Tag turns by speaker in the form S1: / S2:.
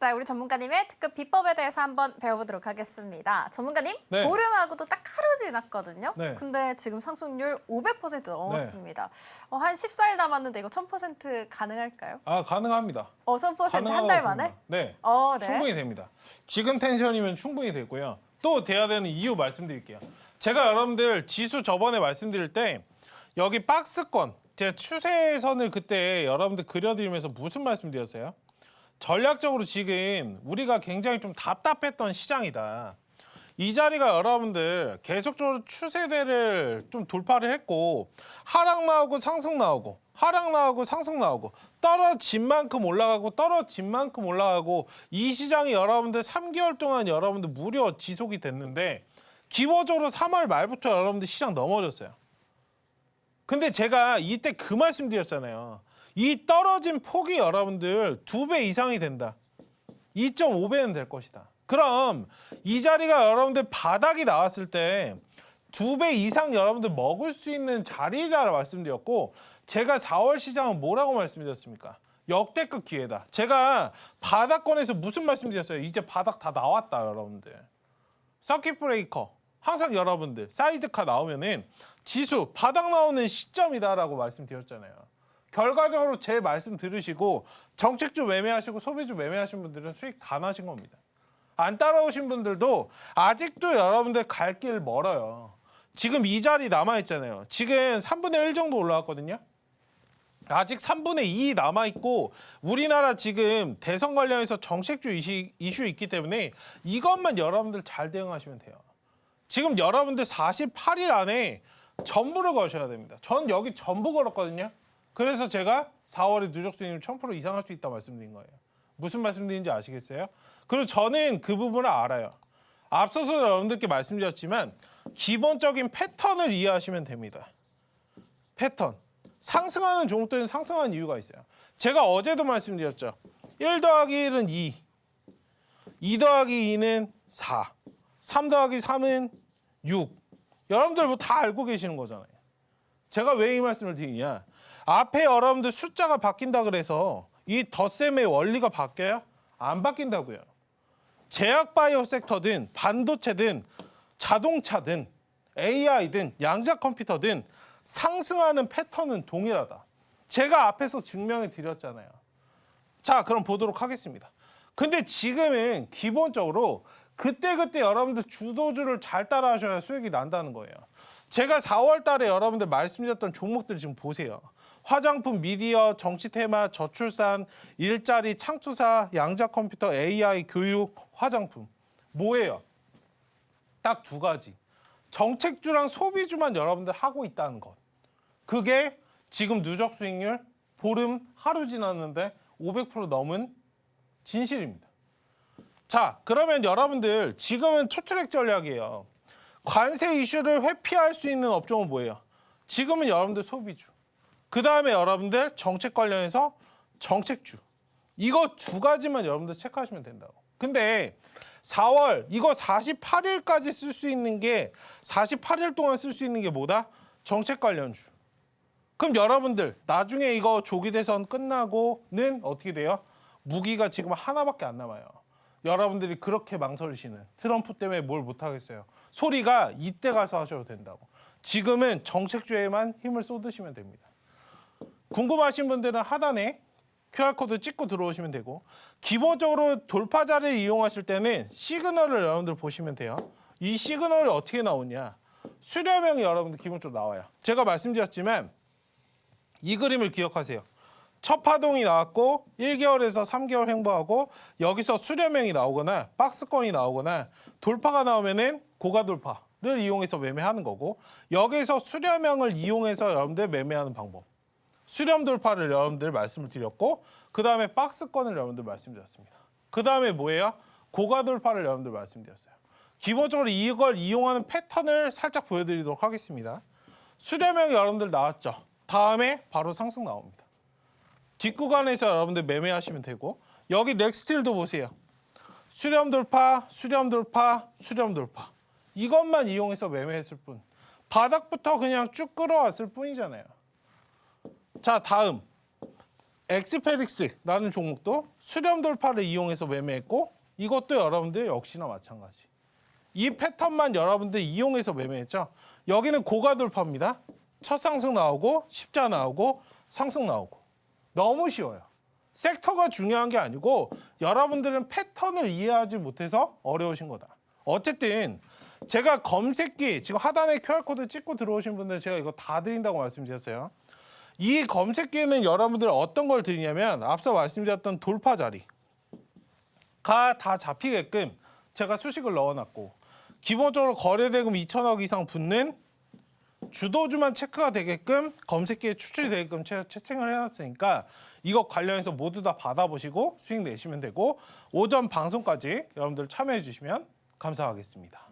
S1: 자, 우리 전문가님의 특급 비법에 대해서 한번 배워보도록 하겠습니다. 전문가님,
S2: 네.
S1: 보름하고도 딱 하루 지났거든요.
S2: 네.
S1: 근데 지금 상승률 500% 넘었습니다. 어, 한 14일 남았는데 이거 1000% 가능할까요?
S2: 아 가능합니다.
S1: 어, 1000%한달
S2: 가능하다고
S1: 만에?
S2: 네.
S1: 어, 네.
S2: 충분히 됩니다. 지금 텐션이면 충분히 되고요. 또 돼야 되는 이유 말씀드릴게요. 제가 여러분들 지수 저번에 말씀드릴 때 여기 박스권 제가 추세선을 그때 여러분들 그려드리면서 무슨 말씀드렸어요? 전략적으로 지금 우리가 굉장히 좀 답답했던 시장이다. 이 자리가 여러분들 계속적으로 추세대를 좀 돌파를 했고 하락 나오고 상승 나오고 하락 나오고 상승 나오고 떨어진 만큼 올라가고 떨어진 만큼 올라가고 이 시장이 여러분들 3개월 동안 여러분들 무려 지속이 됐는데 기본적으로 3월 말부터 여러분들 시장 넘어졌어요. 근데 제가 이때 그 말씀 드렸잖아요. 이 떨어진 폭이 여러분들 두 배 이상이 된다. 2.5배는 될 것이다. 그럼 이 자리가 여러분들 바닥이 나왔을 때 두 배 이상 여러분들 먹을 수 있는 자리다라고 말씀드렸고 제가 4월 시장은 뭐라고 말씀드렸습니까? 역대급 기회다. 제가 바닥권에서 무슨 말씀드렸어요? 이제 바닥 다 나왔다 여러분들. 서킷 브레이커 항상 여러분들 사이드카 나오면은 지수 바닥 나오는 시점이다라고 말씀드렸잖아요. 결과적으로 제 말씀 들으시고 정책주 매매하시고 소비주 매매하신 분들은 수익 다 나신 겁니다. 안 따라오신 분들도 아직도 여러분들 갈 길 멀어요. 지금 이 자리 남아 있잖아요. 지금 3분의 1 정도 올라왔거든요. 아직 3분의 2 남아 있고 우리나라 지금 대선 관련해서 정책주 이슈, 이슈 있기 때문에 이것만 여러분들 잘 대응하시면 돼요. 지금 여러분들 48일 안에 전부를 거셔야 됩니다. 전 여기 전부 걸었거든요. 그래서 제가 4월에 누적 수익률 1000% 이상 할 수 있다 말씀드린 거예요. 무슨 말씀드린지 아시겠어요? 그리고 저는 그 부분을 알아요. 앞서서 여러분들께 말씀드렸지만 기본적인 패턴을 이해하시면 됩니다. 패턴. 상승하는 종목들은 상승하는 이유가 있어요. 제가 어제도 말씀드렸죠. 1 더하기 1은 2. 2 더하기 2는 4. 3 더하기 3은 6. 여러분들 뭐 다 알고 계시는 거잖아요. 제가 왜 이 말씀을 드리냐? 앞에 여러분들 숫자가 바뀐다 그래서 이 덧셈의 원리가 바뀌어요? 안 바뀐다고요. 제약 바이오 섹터든 반도체든 자동차든 AI든 양자 컴퓨터든 상승하는 패턴은 동일하다. 제가 앞에서 증명해 드렸잖아요. 자, 그럼 보도록 하겠습니다. 근데 지금은 기본적으로 그때그때 여러분들 주도주를 잘 따라하셔야 수익이 난다는 거예요. 제가 4월 달에 여러분들 말씀드렸던 종목들 지금 보세요. 화장품, 미디어, 정치 테마, 저출산, 일자리, 창투사, 양자 컴퓨터, AI, 교육, 화장품. 뭐예요? 딱 두 가지. 정책주랑 소비주만 여러분들 하고 있다는 것. 그게 지금 누적 수익률 보름 하루 지났는데 500% 넘은 진실입니다. 자, 그러면 여러분들 지금은 투트랙 전략이에요. 관세 이슈를 회피할 수 있는 업종은 뭐예요? 지금은 여러분들 소비주. 그 다음에 여러분들 정책 관련해서 정책주. 이거 두 가지만 여러분들 체크하시면 된다고. 근데 4월 이거 48일까지 쓸 수 있는 게 48일 동안 쓸 수 있는 게 뭐다? 정책 관련주. 그럼 여러분들 나중에 이거 조기 대선 끝나고는 어떻게 돼요? 무기가 지금 하나밖에 안 남아요. 여러분들이 그렇게 망설이시는 트럼프 때문에 뭘 못하겠어요. 소리가 이때 가서 하셔도 된다고. 지금은 정책주에만 힘을 쏟으시면 됩니다. 궁금하신 분들은 하단에 QR코드 찍고 들어오시면 되고 기본적으로 돌파자를 이용하실 때는 시그널을 여러분들 보시면 돼요. 이 시그널이 어떻게 나오냐. 수렴형이 여러분들 기본적으로 나와요. 제가 말씀드렸지만 이 그림을 기억하세요. 첫 파동이 나왔고 1개월에서 3개월 횡보하고 여기서 수렴형이 나오거나 박스권이 나오거나 돌파가 나오면은 고가 돌파를 이용해서 매매하는 거고 여기서 수렴형을 이용해서 여러분들 매매하는 방법. 수렴 돌파를 여러분들 말씀을 드렸고 그 다음에 박스권을 여러분들 말씀드렸습니다. 그 다음에 뭐예요? 고가 돌파를 여러분들 말씀드렸어요. 기본적으로 이걸 이용하는 패턴을 살짝 보여드리도록 하겠습니다. 수렴형이 여러분들 나왔죠. 다음에 바로 상승 나옵니다. 뒷구간에서 여러분들 매매하시면 되고 여기 넥스틸도 보세요. 수렴 돌파, 수렴 돌파, 수렴 돌파. 이것만 이용해서 매매했을 뿐. 바닥부터 그냥 쭉 끌어왔을 뿐이잖아요. 자, 다음. 엑스페릭스라는 종목도 수렴 돌파를 이용해서 매매했고 이것도 여러분들 역시나 마찬가지. 이 패턴만 여러분들 이용해서 매매했죠. 여기는 고가 돌파입니다. 첫 상승 나오고 십자 나오고 상승 나오고 너무 쉬워요. 섹터가 중요한 게 아니고 여러분들은 패턴을 이해하지 못해서 어려우신 거다. 어쨌든 제가 검색기 지금 하단에 QR 코드 찍고 들어오신 분들 제가 이거 다 드린다고 말씀드렸어요. 이 검색기에는 여러분들 어떤 걸 드리냐면 앞서 말씀드렸던 돌파 자리가 다 잡히게끔 제가 수식을 넣어놨고 기본적으로 거래대금 2천억 이상 붙는 주도주만 체크가 되게끔 검색기에 추출이 되게끔 제가 채팅을 해놨으니까 이거 관련해서 모두 다 받아보시고 수익 내시면 되고 오전 방송까지 여러분들 참여해 주시면 감사하겠습니다.